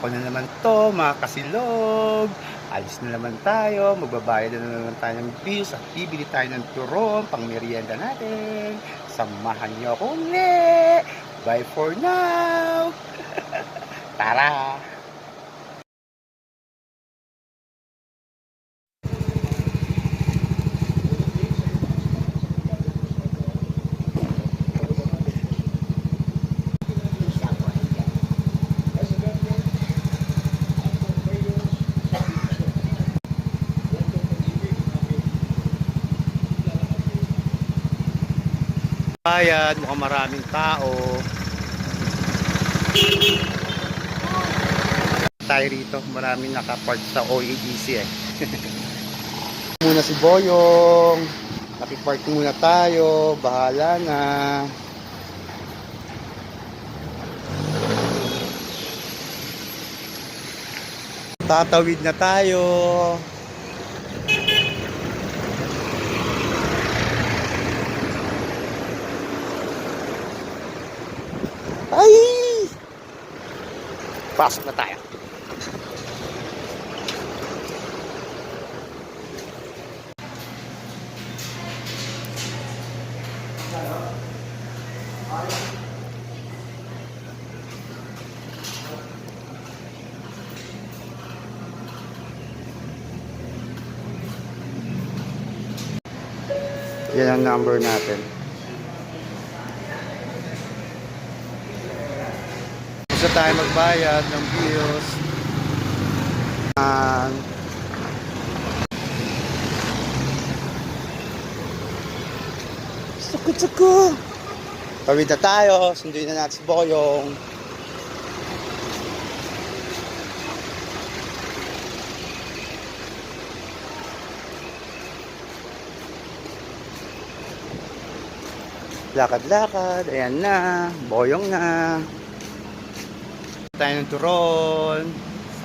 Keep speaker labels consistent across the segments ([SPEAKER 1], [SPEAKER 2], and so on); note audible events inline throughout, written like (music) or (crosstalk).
[SPEAKER 1] Ako na naman to, mga kasilog. Alis na naman tayo, magbabayad na naman tayo ng bills at bibili tayo ng turon pang merienda natin. Samahan niyo ako ulit. Bye for now. (laughs) Tara! Bayad, mukhang maraming tao. Tayo rito, maraming nakapark sa OADC eh. (laughs) muna si Boyong. Nakipark muna tayo. Bahala na. Tatawid na tayo. Ay! Pasok na tayo. Yan ang number natin. Gusto tayo magbayad ng bills. Um, Sakit ko. Tawid na tayo. Sunduin na natin si Boyong. Lakad-lakad. Ayan na. Boyong na tayo ng turon.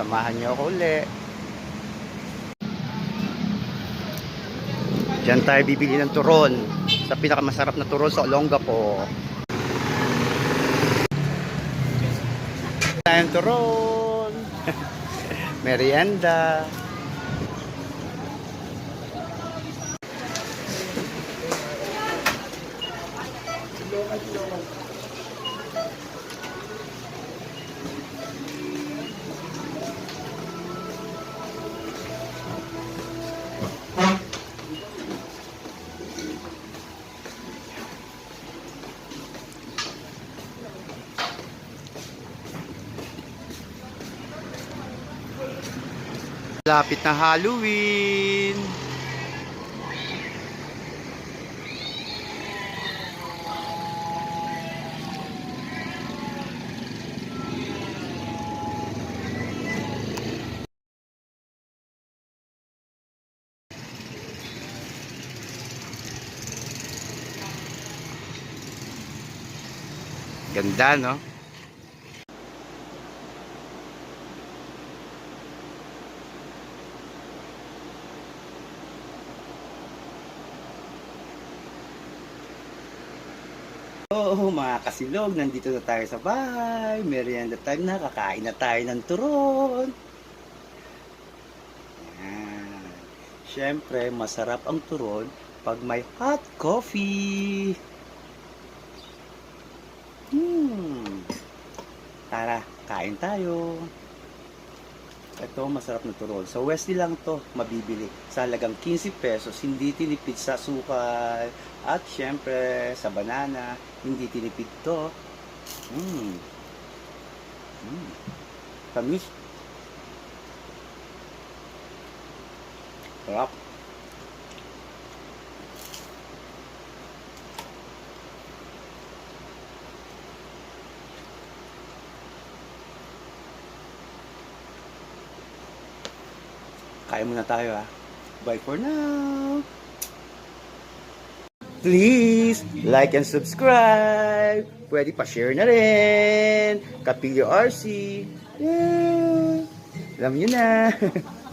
[SPEAKER 1] Samahan niyo ako uli. Diyan tayo bibili ng turon. Sa pinakamasarap na turon sa Olongapo. Tayo ng turon. (laughs) Merienda. Lapit na Halloween. Ganda, no? Oo, mga kasilog, nandito na tayo sa bahay. Merienda time na, kakain na tayo ng turon. Yan. Siyempre, masarap ang turon pag may hot coffee. Hmm. Tara, kain tayo. Ito, masarap na turon. Sa Wesley lang to mabibili. Sa halagang 15 pesos, hindi tinipid sa sukal. At syempre, sa banana, hindi tinipid to. Mm. Mm. Tamis. Sarap. Kain muna tayo ha. Bye for now. Please, like and subscribe. Pwede pa share na rin. Kapilyo RC. Yeah. Alam nyo na. (laughs)